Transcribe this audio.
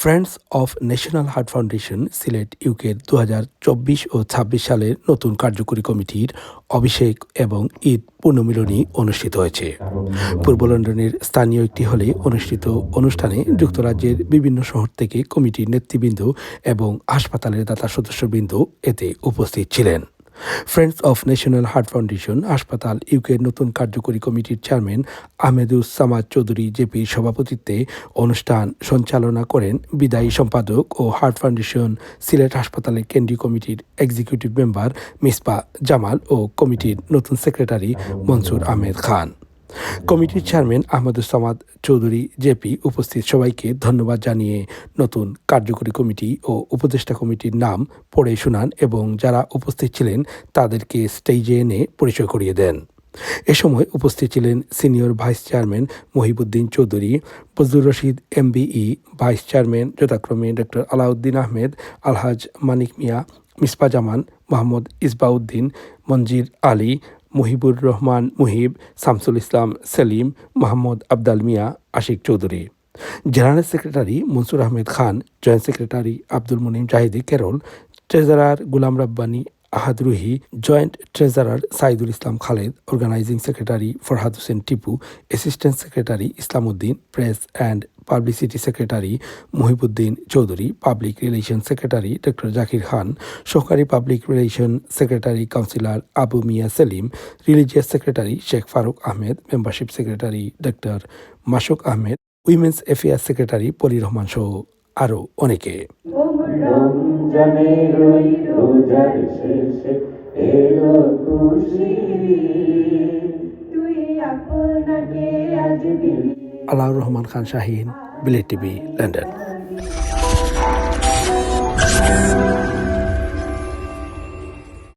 Friends of national heart foundation Sylhet ইউকের দু ও ছাব্বিশ সালের নতুন কার্যকরী কমিটির অভিষেক এবং ঈদ পুনর্মিলনী অনুষ্ঠিত হয়েছে। পূর্ব লন্ডনের স্থানীয় একটি হলে অনুষ্ঠিত অনুষ্ঠানে যুক্তরাজ্যের বিভিন্ন শহর থেকে কমিটির নেতৃবৃন্দ এবং হাসপাতালের দাতা সদস্যবৃন্দ এতে উপস্থিত ছিলেন। Friends of national heart foundation হাসপাতাল ইউকের নতুন কার্যকরী কমিটির চেয়ারম্যান আহমেদুস সামাদ চৌধুরী জেপির সভাপতিত্বে অনুষ্ঠান সঞ্চালনা করেন বিদায়ী সম্পাদক ও হার্ট ফাউন্ডেশন সিলেট হাসপাতালের কেন্দ্রীয় কমিটির এক্সিকিউটিভ মেম্বার মিসপা জামাল ও কমিটির নতুন সেক্রেটারি মনসুর আহমেদ খান। কমিটির চেয়ারম্যান আহমদুস সামাদ চৌধুরী, জেপি, উপস্থিত সবাইকে ধন্যবাদ জানিয়ে নতুন কার্যকরী কমিটি ও উপদেষ্টা কমিটির নাম পড়ে শোনান এবং যারা উপস্থিত ছিলেন তাদেরকে স্টেজে এনে পরিচয় করিয়ে দেন। এ সময় উপস্থিত ছিলেন senior vice chairman Mohibuddin Chowdhury, Fazlur Rashid MBE, vice chairman যথাক্রমে doctor Alauddin Ahmed, Alhaj Manik Mia, Mispa Zaman, Mohammad Isbauddin, Monjir Ali Muhibur Rahman, Muhib, Shamsul Islam, Selim, Mohammad Abdal Mia, Ashik Chowdhury. General secretary Monsur Ahmed Khan, joint secretary Abdul Munim Jahidi Kerala, treasurer Gulam Rabbani Ahad Ruhi, joint treasurer Saidul Islam Khaled, organising secretary Farhad Hossain Tipu, assistant secretary Islamuddin, press and publicity secretary Mohibuddin Chowdhury public relation secretary doctor Zakir Khan সহকারী public relation secretary councillor Abu Mia Selim religious secretary Sheikh Faruk Ahmed membership secretary doctor Masuk Ahmed women's affairs secretary Poly Rahman সহ আরও অনেকে। তুই আপনাকে আজ দিলি Alaur Rahman Khan Shahin, Bilik TV, London.